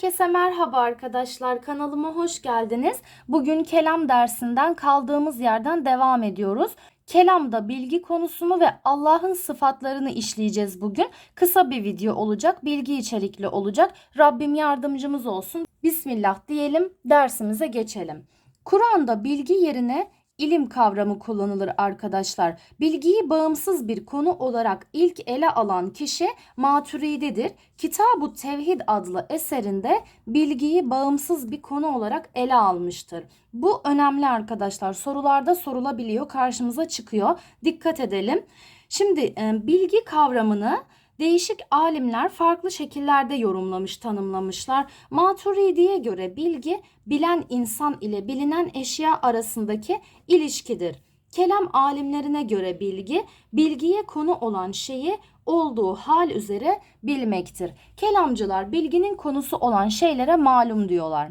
Herkese merhaba arkadaşlar. Kanalıma hoş geldiniz. Bugün kelam dersinden kaldığımız yerden devam ediyoruz. Kelamda bilgi konusunu ve Allah'ın sıfatlarını işleyeceğiz bugün. Kısa bir video olacak, bilgi içerikli olacak. Rabbim yardımcımız olsun. Bismillah diyelim, dersimize geçelim. Kur'an'da bilgi yerine ilim kavramı kullanılır arkadaşlar. Bilgiyi bağımsız bir konu olarak ilk ele alan kişi Maturidi'dir. Kitab-ı Tevhid adlı eserinde bilgiyi bağımsız bir konu olarak ele almıştır. Bu önemli arkadaşlar. Sorularda sorulabiliyor, karşımıza çıkıyor. Dikkat edelim. Şimdi e, bilgi kavramını Değişik alimler farklı şekillerde yorumlamış, tanımlamışlar. Maturidi'ye göre bilgi bilen insan ile bilinen eşya arasındaki ilişkidir. Kelam alimlerine göre bilgi, bilgiye konu olan şeyi olduğu hal üzere bilmektir. Kelamcılar bilginin konusu olan şeylere malum diyorlar.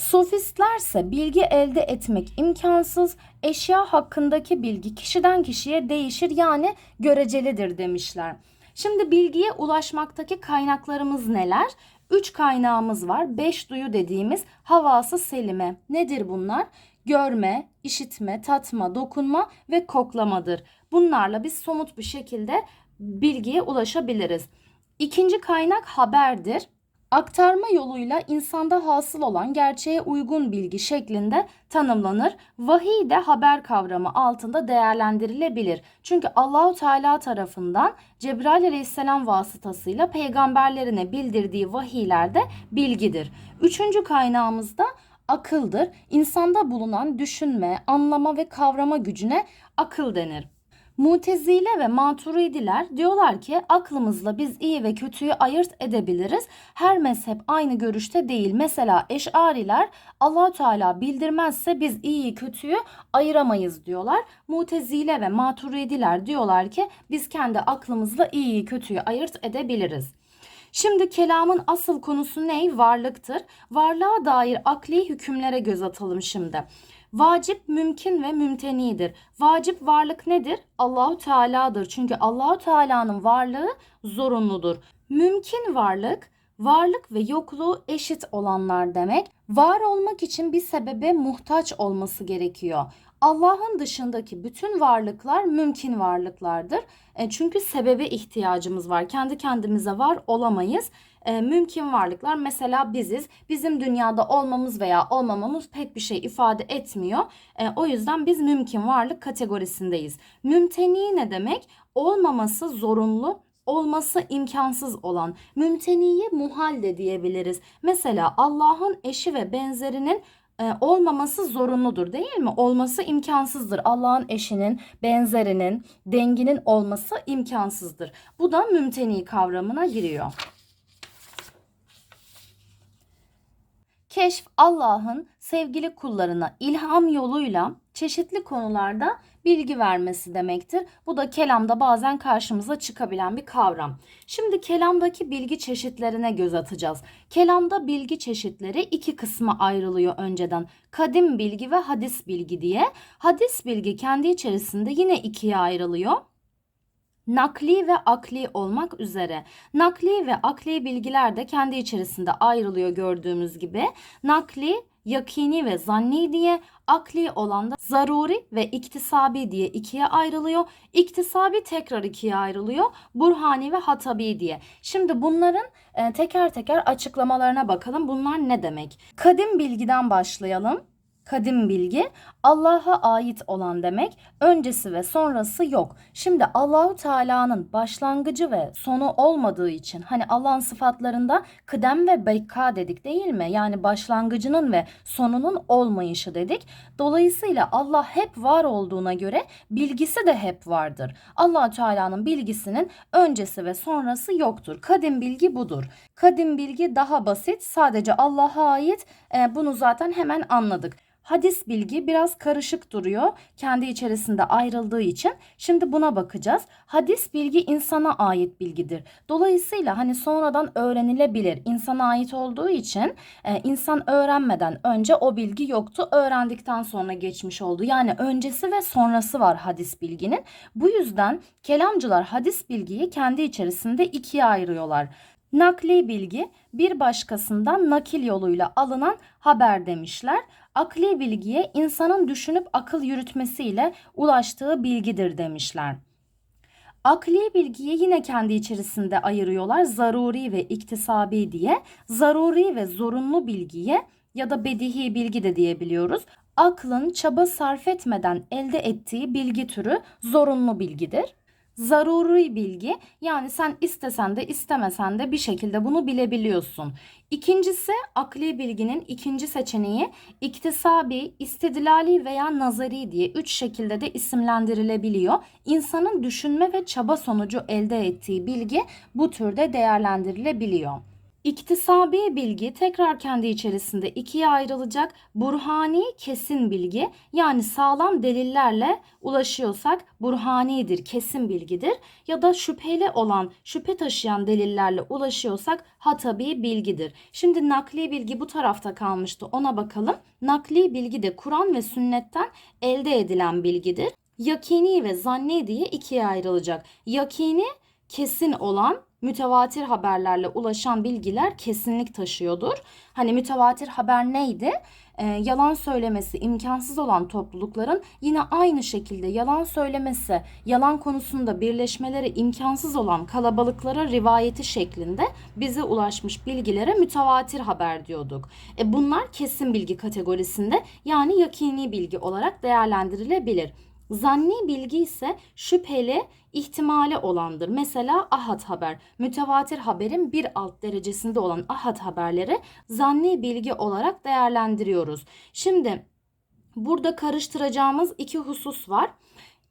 Sofistlerse bilgi elde etmek imkansız, eşya hakkındaki bilgi kişiden kişiye değişir yani görecelidir demişler. Şimdi bilgiye ulaşmaktaki kaynaklarımız neler? Üç kaynağımız var. Beş duyu dediğimiz havası selime. Nedir bunlar? Görme, işitme, tatma, dokunma ve koklamadır. Bunlarla biz somut bir şekilde bilgiye ulaşabiliriz. İkinci kaynak haberdir aktarma yoluyla insanda hasıl olan gerçeğe uygun bilgi şeklinde tanımlanır. Vahiy de haber kavramı altında değerlendirilebilir. Çünkü Allahu Teala tarafından Cebrail Aleyhisselam vasıtasıyla peygamberlerine bildirdiği vahiyler de bilgidir. Üçüncü kaynağımız da akıldır. İnsanda bulunan düşünme, anlama ve kavrama gücüne akıl denir. Mutezile ve maturidiler diyorlar ki aklımızla biz iyi ve kötüyü ayırt edebiliriz. Her mezhep aynı görüşte değil. Mesela eşariler allah Teala bildirmezse biz iyiyi kötüyü ayıramayız diyorlar. Mutezile ve maturidiler diyorlar ki biz kendi aklımızla iyiyi kötüyü ayırt edebiliriz. Şimdi kelamın asıl konusu ne? Varlıktır. Varlığa dair akli hükümlere göz atalım şimdi. Vacip mümkün ve mümtenidir. Vacip varlık nedir? Allahu Teala'dır. Çünkü Allahu Teala'nın varlığı zorunludur. Mümkün varlık varlık ve yokluğu eşit olanlar demek. Var olmak için bir sebebe muhtaç olması gerekiyor. Allah'ın dışındaki bütün varlıklar mümkün varlıklardır. E, çünkü sebebe ihtiyacımız var. Kendi kendimize var olamayız. E, mümkün varlıklar mesela biziz. Bizim dünyada olmamız veya olmamamız pek bir şey ifade etmiyor. E, o yüzden biz mümkün varlık kategorisindeyiz. Mümteni ne demek? Olmaması zorunlu olması imkansız olan mümteniye muhal de diyebiliriz. Mesela Allah'ın eşi ve benzerinin e, olmaması zorunludur değil mi? Olması imkansızdır. Allah'ın eşinin, benzerinin, denginin olması imkansızdır. Bu da mümteni kavramına giriyor. Keşf Allah'ın sevgili kullarına ilham yoluyla çeşitli konularda bilgi vermesi demektir. Bu da kelamda bazen karşımıza çıkabilen bir kavram. Şimdi kelamdaki bilgi çeşitlerine göz atacağız. Kelamda bilgi çeşitleri iki kısma ayrılıyor önceden. Kadim bilgi ve hadis bilgi diye. Hadis bilgi kendi içerisinde yine ikiye ayrılıyor nakli ve akli olmak üzere. Nakli ve akli bilgiler de kendi içerisinde ayrılıyor gördüğümüz gibi. Nakli yakini ve zanni diye, akli olan da zaruri ve iktisabi diye ikiye ayrılıyor. İktisabi tekrar ikiye ayrılıyor. Burhani ve hatabi diye. Şimdi bunların e, teker teker açıklamalarına bakalım. Bunlar ne demek? Kadim bilgiden başlayalım kadim bilgi Allah'a ait olan demek. Öncesi ve sonrası yok. Şimdi Allahu Teala'nın başlangıcı ve sonu olmadığı için hani Allah'ın sıfatlarında kıdem ve beka dedik değil mi? Yani başlangıcının ve sonunun olmayışı dedik. Dolayısıyla Allah hep var olduğuna göre bilgisi de hep vardır. Allah Teala'nın bilgisinin öncesi ve sonrası yoktur. Kadim bilgi budur. Kadim bilgi daha basit. Sadece Allah'a ait. E, bunu zaten hemen anladık. Hadis bilgi biraz karışık duruyor kendi içerisinde ayrıldığı için. Şimdi buna bakacağız. Hadis bilgi insana ait bilgidir. Dolayısıyla hani sonradan öğrenilebilir. İnsana ait olduğu için e, insan öğrenmeden önce o bilgi yoktu. Öğrendikten sonra geçmiş oldu. Yani öncesi ve sonrası var hadis bilginin. Bu yüzden kelamcılar hadis bilgiyi kendi içerisinde ikiye ayırıyorlar. Nakli bilgi bir başkasından nakil yoluyla alınan haber demişler. Akli bilgiye insanın düşünüp akıl yürütmesiyle ulaştığı bilgidir demişler. Akli bilgiyi yine kendi içerisinde ayırıyorlar. Zaruri ve iktisabi diye. Zaruri ve zorunlu bilgiye ya da bedihi bilgi de diyebiliyoruz. Aklın çaba sarf etmeden elde ettiği bilgi türü zorunlu bilgidir. Zaruri bilgi yani sen istesen de istemesen de bir şekilde bunu bilebiliyorsun. İkincisi akli bilginin ikinci seçeneği iktisabi, istidlali veya nazari diye üç şekilde de isimlendirilebiliyor. İnsanın düşünme ve çaba sonucu elde ettiği bilgi bu türde değerlendirilebiliyor. İktisabi bilgi tekrar kendi içerisinde ikiye ayrılacak. Burhani kesin bilgi yani sağlam delillerle ulaşıyorsak burhanidir, kesin bilgidir. Ya da şüpheli olan, şüphe taşıyan delillerle ulaşıyorsak hatabi bilgidir. Şimdi nakli bilgi bu tarafta kalmıştı ona bakalım. Nakli bilgi de Kur'an ve sünnetten elde edilen bilgidir. Yakini ve zanni diye ikiye ayrılacak. Yakini kesin olan mütevatir haberlerle ulaşan bilgiler kesinlik taşıyordur. Hani mütevatir haber neydi? Ee, yalan söylemesi imkansız olan toplulukların yine aynı şekilde yalan söylemesi, yalan konusunda birleşmeleri imkansız olan kalabalıklara rivayeti şeklinde bize ulaşmış bilgilere mütevatir haber diyorduk. E bunlar kesin bilgi kategorisinde yani yakini bilgi olarak değerlendirilebilir. Zanni bilgi ise şüpheli, ihtimali olandır. Mesela ahad haber, mütevatir haberin bir alt derecesinde olan ahad haberleri zanni bilgi olarak değerlendiriyoruz. Şimdi burada karıştıracağımız iki husus var.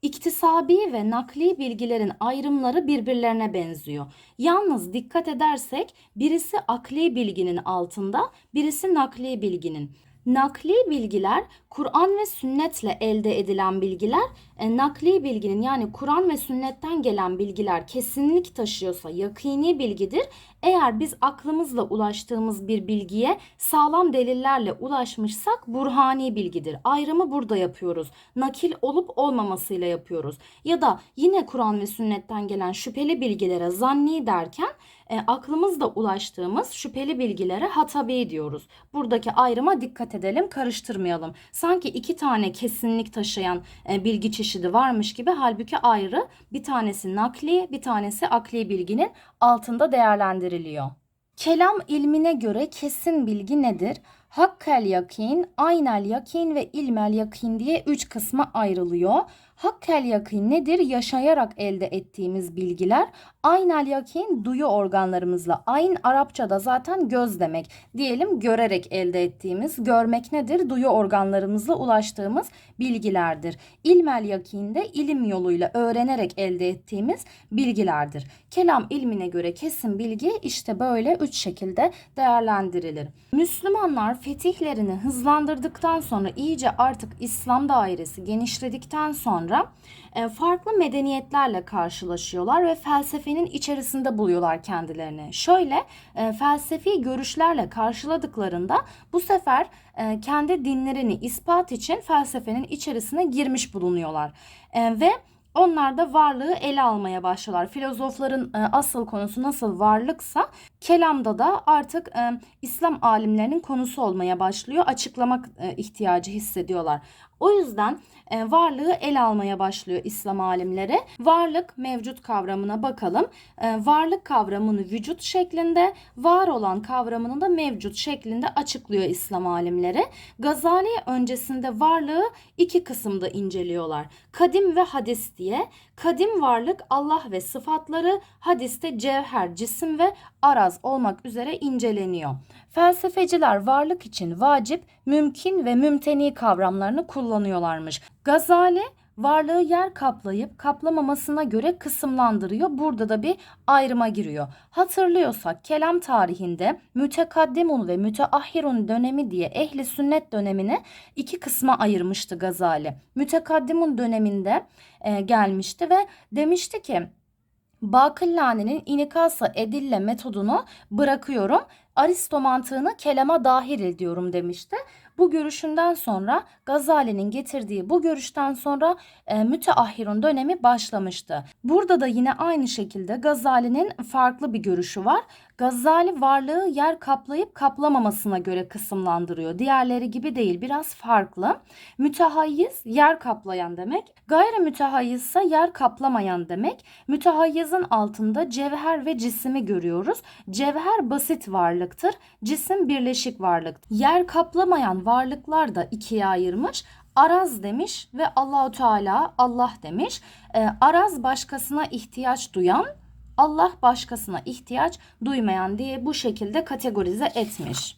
İktisabi ve nakli bilgilerin ayrımları birbirlerine benziyor. Yalnız dikkat edersek birisi akli bilginin altında, birisi nakli bilginin. Nakli bilgiler Kur'an ve sünnetle elde edilen bilgiler, e, nakli bilginin yani Kur'an ve sünnetten gelen bilgiler kesinlik taşıyorsa yakini bilgidir. Eğer biz aklımızla ulaştığımız bir bilgiye sağlam delillerle ulaşmışsak burhani bilgidir. Ayrımı burada yapıyoruz. Nakil olup olmamasıyla yapıyoruz. Ya da yine Kur'an ve sünnetten gelen şüpheli bilgilere zanni derken e, aklımızla ulaştığımız şüpheli bilgilere hatabi diyoruz. Buradaki ayrıma dikkat edelim, karıştırmayalım. Sanki iki tane kesinlik taşıyan e, bilgi çeşidi varmış gibi halbuki ayrı. Bir tanesi nakli, bir tanesi akli bilginin altında değerlendiriliyor. Kelam ilmine göre kesin bilgi nedir? Hakkel yakin, aynel yakin ve ilmel yakin diye üç kısma ayrılıyor. Hakkel yakin nedir? Yaşayarak elde ettiğimiz bilgiler. Aynel yakin duyu organlarımızla. Ayn Arapçada zaten göz demek. Diyelim görerek elde ettiğimiz. Görmek nedir? Duyu organlarımızla ulaştığımız bilgilerdir. İlmel yakin de ilim yoluyla öğrenerek elde ettiğimiz bilgilerdir. Kelam ilmine göre kesin bilgi işte böyle üç şekilde değerlendirilir. Müslümanlar fetihlerini hızlandırdıktan sonra iyice artık İslam dairesi genişledikten sonra e, farklı medeniyetlerle karşılaşıyorlar ve felsefenin içerisinde buluyorlar kendilerini. Şöyle e, felsefi görüşlerle karşıladıklarında bu sefer e, kendi dinlerini ispat için felsefenin içerisine girmiş bulunuyorlar. Ve onlar da varlığı ele almaya başlıyorlar. Filozofların asıl konusu nasıl varlıksa kelamda da artık İslam alimlerinin konusu olmaya başlıyor. Açıklamak ihtiyacı hissediyorlar. O yüzden e, varlığı ele almaya başlıyor İslam alimleri. Varlık mevcut kavramına bakalım. E, varlık kavramını vücut şeklinde, var olan kavramını da mevcut şeklinde açıklıyor İslam alimleri. Gazali öncesinde varlığı iki kısımda inceliyorlar. Kadim ve hadis diye. Kadim varlık Allah ve sıfatları, hadiste cevher, cisim ve araz olmak üzere inceleniyor. Felsefeciler varlık için vacip, mümkün ve mümteni kavramlarını kullanıyorlarmış. Gazali varlığı yer kaplayıp kaplamamasına göre kısımlandırıyor. Burada da bir ayrıma giriyor. Hatırlıyorsak kelam tarihinde mütekaddimun ve müteahhirun dönemi diye ehli sünnet dönemini iki kısma ayırmıştı Gazali. Mütekaddimun döneminde e, gelmişti ve demişti ki Bakıllane'nin inikasa edille metodunu bırakıyorum. Aristo mantığını kelama dahil ediyorum demişti. Bu görüşünden sonra Gazali'nin getirdiği bu görüşten sonra e, müteahhirun dönemi başlamıştı. Burada da yine aynı şekilde Gazali'nin farklı bir görüşü var. Gazali varlığı yer kaplayıp kaplamamasına göre kısımlandırıyor. Diğerleri gibi değil, biraz farklı. Mütehayyiz yer kaplayan demek. Gayri mütehayyiz ise yer kaplamayan demek. Mütehayyizin altında cevher ve cisimi görüyoruz. Cevher basit varlıktır. Cisim birleşik varlıktır. Yer kaplamayan varlıklar da ikiye ayırmış. Araz demiş ve Allahu Teala Allah demiş. Ee, araz başkasına ihtiyaç duyan, Allah başkasına ihtiyaç duymayan diye bu şekilde kategorize etmiş.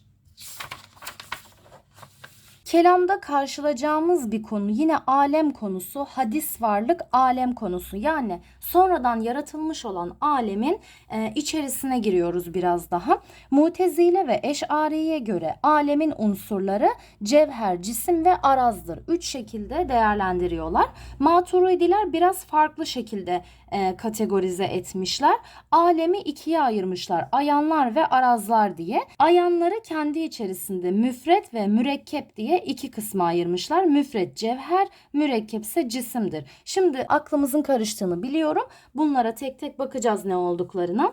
Kelamda karşılayacağımız bir konu yine alem konusu, hadis varlık alem konusu. Yani sonradan yaratılmış olan alemin e, içerisine giriyoruz biraz daha. Mutezile ve Eş'ariye göre alemin unsurları cevher, cisim ve arazdır. Üç şekilde değerlendiriyorlar. Maturidiler biraz farklı şekilde e, kategorize etmişler. Alemi ikiye ayırmışlar. Ayanlar ve arazlar diye. Ayanları kendi içerisinde müfret ve mürekkep diye iki kısma ayırmışlar. Müfret cevher, mürekkep ise cisimdir. Şimdi aklımızın karıştığını biliyorum. Bunlara tek tek bakacağız ne olduklarına.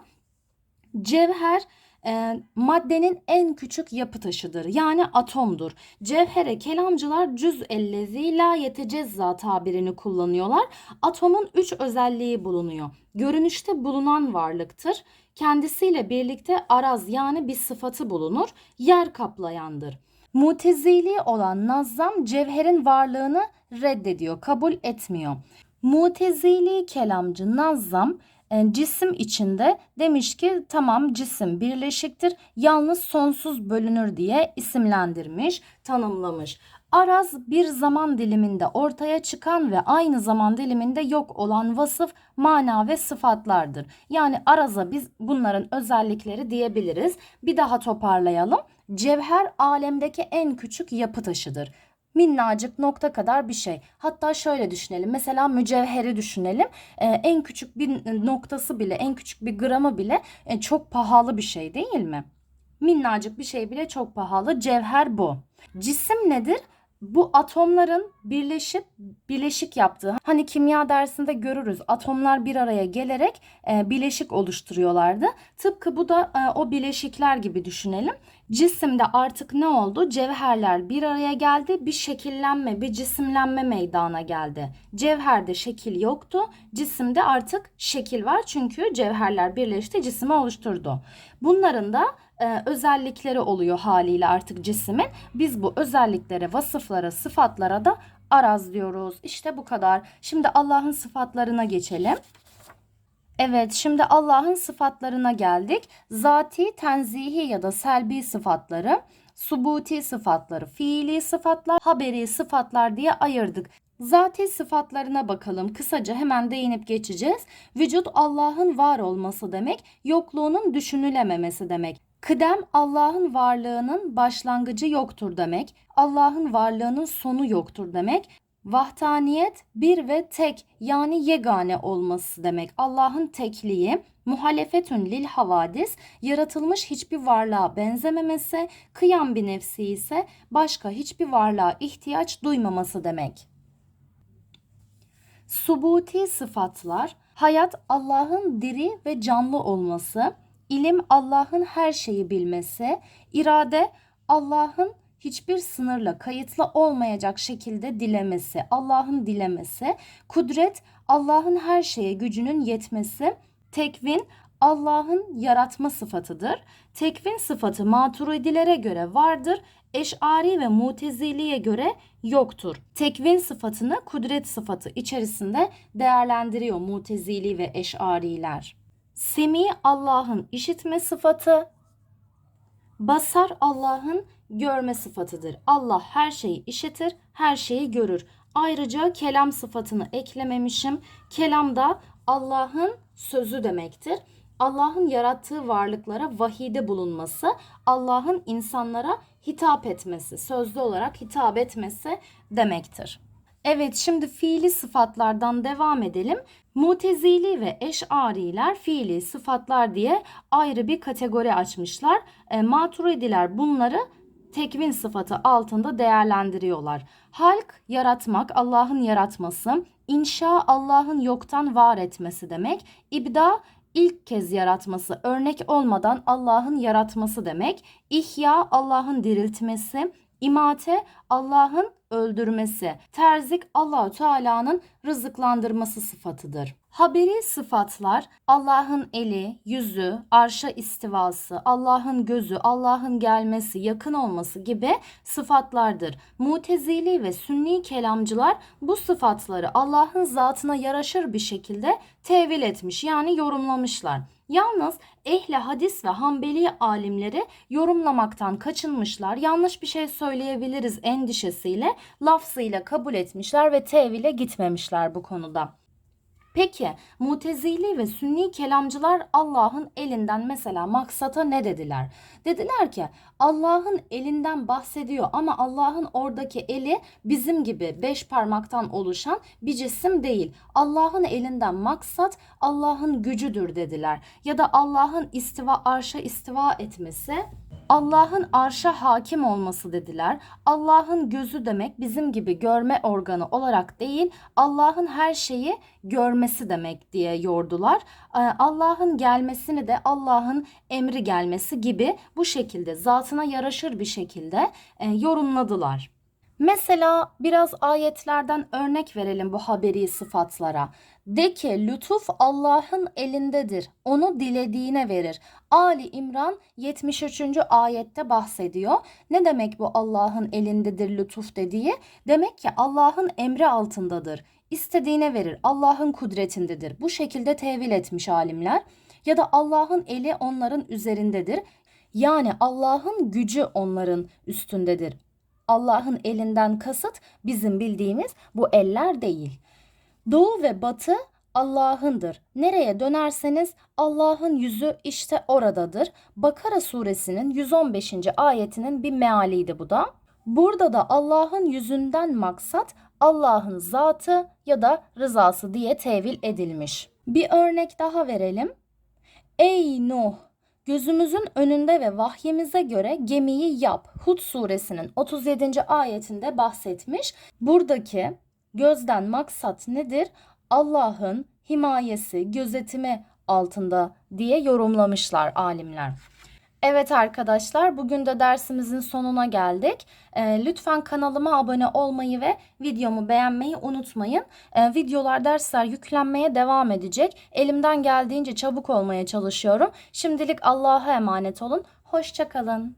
Cevher e, maddenin en küçük yapı taşıdır. Yani atomdur. Cevhere kelamcılar cüz ellezi la yetecezza tabirini kullanıyorlar. Atomun üç özelliği bulunuyor. Görünüşte bulunan varlıktır. Kendisiyle birlikte araz yani bir sıfatı bulunur. Yer kaplayandır. Mutezili olan Nazzam cevherin varlığını reddediyor, kabul etmiyor. Mutezili kelamcı Nazzam e, cisim içinde demiş ki tamam cisim birleşiktir yalnız sonsuz bölünür diye isimlendirmiş, tanımlamış. Araz bir zaman diliminde ortaya çıkan ve aynı zaman diliminde yok olan vasıf, mana ve sıfatlardır. Yani araza biz bunların özellikleri diyebiliriz. Bir daha toparlayalım. Cevher alemdeki en küçük yapı taşıdır minnacık nokta kadar bir şey. Hatta şöyle düşünelim. Mesela mücevheri düşünelim. Ee, en küçük bir noktası bile, en küçük bir gramı bile e, çok pahalı bir şey değil mi? Minnacık bir şey bile çok pahalı. Cevher bu. Cisim nedir? Bu atomların birleşip bileşik yaptığı hani kimya dersinde görürüz atomlar bir araya gelerek e, bileşik oluşturuyorlardı. Tıpkı bu da e, o bileşikler gibi düşünelim. Cisimde artık ne oldu? Cevherler bir araya geldi. Bir şekillenme, bir cisimlenme meydana geldi. Cevherde şekil yoktu. Cisimde artık şekil var. Çünkü cevherler birleşti, cisimi oluşturdu. Bunların da e, özellikleri oluyor haliyle artık cismin. Biz bu özelliklere, vasıflara, sıfatlara da araz diyoruz. İşte bu kadar. Şimdi Allah'ın sıfatlarına geçelim. Evet, şimdi Allah'ın sıfatlarına geldik. Zati, tenzihi ya da selbi sıfatları, subuti sıfatları, fiili sıfatlar, haberi sıfatlar diye ayırdık. Zati sıfatlarına bakalım. Kısaca hemen değinip geçeceğiz. Vücut Allah'ın var olması demek, yokluğunun düşünülememesi demek. Kıdem Allah'ın varlığının başlangıcı yoktur demek. Allah'ın varlığının sonu yoktur demek. Vahdaniyet bir ve tek yani yegane olması demek. Allah'ın tekliği, muhalefetün lil havadis, yaratılmış hiçbir varlığa benzememesi, kıyam bir nefsi ise başka hiçbir varlığa ihtiyaç duymaması demek. Subuti sıfatlar, hayat Allah'ın diri ve canlı olması, ilim Allah'ın her şeyi bilmesi, irade Allah'ın hiçbir sınırla kayıtlı olmayacak şekilde dilemesi, Allah'ın dilemesi, kudret Allah'ın her şeye gücünün yetmesi, tekvin Allah'ın yaratma sıfatıdır. Tekvin sıfatı maturidilere göre vardır, eşari ve muteziliye göre yoktur. Tekvin sıfatını kudret sıfatı içerisinde değerlendiriyor mutezili ve eşariler. Semi Allah'ın işitme sıfatı, basar Allah'ın görme sıfatıdır. Allah her şeyi işitir, her şeyi görür. Ayrıca kelam sıfatını eklememişim. Kelam da Allah'ın sözü demektir. Allah'ın yarattığı varlıklara vahide bulunması, Allah'ın insanlara hitap etmesi, sözlü olarak hitap etmesi demektir. Evet şimdi fiili sıfatlardan devam edelim. Mutezili ve eşariler fiili sıfatlar diye ayrı bir kategori açmışlar. E, maturidiler bunları tekvin sıfatı altında değerlendiriyorlar. Halk yaratmak, Allah'ın yaratması, inşa Allah'ın yoktan var etmesi demek. İbda ilk kez yaratması, örnek olmadan Allah'ın yaratması demek. İhya Allah'ın diriltmesi, imate Allah'ın öldürmesi, terzik Allahu Teala'nın rızıklandırması sıfatıdır. Haberi sıfatlar Allah'ın eli, yüzü, arşa istivası, Allah'ın gözü, Allah'ın gelmesi, yakın olması gibi sıfatlardır. Mutezili ve sünni kelamcılar bu sıfatları Allah'ın zatına yaraşır bir şekilde tevil etmiş yani yorumlamışlar. Yalnız ehli hadis ve hanbeli alimleri yorumlamaktan kaçınmışlar. Yanlış bir şey söyleyebiliriz endişesiyle lafzıyla kabul etmişler ve tevile gitmemişler bu konuda. Peki Mutezili ve Sünni kelamcılar Allah'ın elinden mesela maksata ne dediler? Dediler ki Allah'ın elinden bahsediyor ama Allah'ın oradaki eli bizim gibi beş parmaktan oluşan bir cisim değil. Allah'ın elinden maksat Allah'ın gücüdür dediler. Ya da Allah'ın istiva arşa istiva etmesi Allah'ın arşa hakim olması dediler. Allah'ın gözü demek bizim gibi görme organı olarak değil, Allah'ın her şeyi görmesi demek diye yordular. Ee, Allah'ın gelmesini de Allah'ın emri gelmesi gibi bu şekilde zatına yaraşır bir şekilde e, yorumladılar. Mesela biraz ayetlerden örnek verelim bu haberi sıfatlara. De ki lütuf Allah'ın elindedir. Onu dilediğine verir. Ali İmran 73. ayette bahsediyor. Ne demek bu Allah'ın elindedir lütuf dediği? Demek ki Allah'ın emri altındadır. İstediğine verir. Allah'ın kudretindedir. Bu şekilde tevil etmiş alimler. Ya da Allah'ın eli onların üzerindedir. Yani Allah'ın gücü onların üstündedir. Allah'ın elinden kasıt bizim bildiğimiz bu eller değil. Doğu ve batı Allah'ındır. Nereye dönerseniz Allah'ın yüzü işte oradadır. Bakara suresinin 115. ayetinin bir mealiydi bu da. Burada da Allah'ın yüzünden maksat Allah'ın zatı ya da rızası diye tevil edilmiş. Bir örnek daha verelim. Ey Nuh Gözümüzün önünde ve vahyimize göre gemiyi yap. Hud suresinin 37. ayetinde bahsetmiş. Buradaki gözden maksat nedir? Allah'ın himayesi, gözetimi altında diye yorumlamışlar alimler. Evet arkadaşlar bugün de dersimizin sonuna geldik. Ee, lütfen kanalıma abone olmayı ve videomu beğenmeyi unutmayın. Ee, videolar dersler yüklenmeye devam edecek. Elimden geldiğince çabuk olmaya çalışıyorum. Şimdilik Allah'a emanet olun. Hoşçakalın.